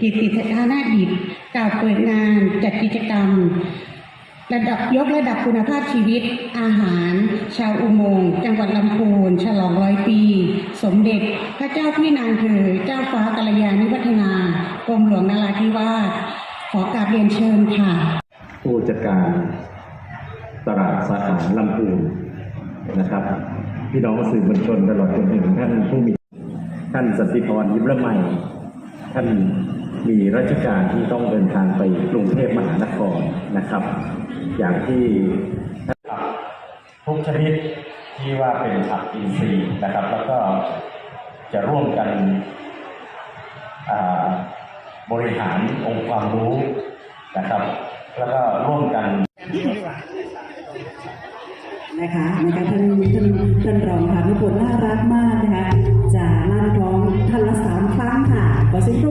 กิตติธานาดิตกล่าวเปิดงานจัดกิจกรรม ระดับยกระดับคุณภาพชีวิต อาหาร ชาวอุโมงค์จังหวัดลำพูนฉลองร้อยปี สมเด็จ พระเจ้าพี่นางเธอเจ้าฟ้ากัลยาณิวัฒนากรมหลวงนราธิวาสขอกราบเรียนเชิญค่ะ ผู้จัดการตลาดสาขาลำพูนนะครับ พี่น้องสื่อมวลชนตลอดจนถึงท่านผู้มีท่านสันติพรยิ้มละไม ท่านมีราชการที่ต้องเดินทางไปกรุงเทพมหานครนะครับ อย่างที่ทุกชนิดที่ว่าเป็นผักอินทรีย์นะครับ แล้วก็จะร่วมกันบริหารองค์ความรู้นะครับ แล้วก็ร่วมกันนะคะนะคะท่านท่านท่านรองค่ะทุกคนน่า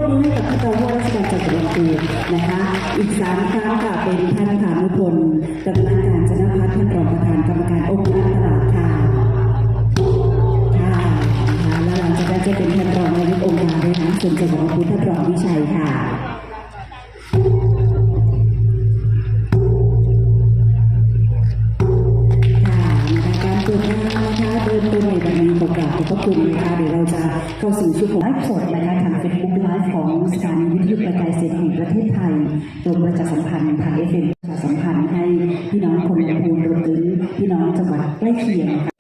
ร่วมือให้กับท่านรองผู้ว่าราชการจังหวัดลำพูนนะคะ อีกสามครั้งค่ะเป็นท่านฐานุพลกำนันการจนพัฒน์ท่านรองประธานกรรมการองค์การตลาดค่ะค่ะนะคะแล้วหลังจากนั้นจะเป็นท่านรองนายกองค์การบริหารส่วนจังหวัดลำพูนท่านรองวิชัยค่ะ คุณนะคะเดี๋ยวเราจะเข้าสู่ช่วงของไลฟ์สดนะคะทางเฟซบุ๊กไลฟ์ของสถานีวิทยุกระจายเสียงแห่งประเทศไทยกรมประชาสัมพันธ์ทางเอฟเอ็มประชาสัมพันธ์ให้พี่น้องคนลำพูนรวมถึงพี่น้องจังหวัดใกล้เคียงนะคะ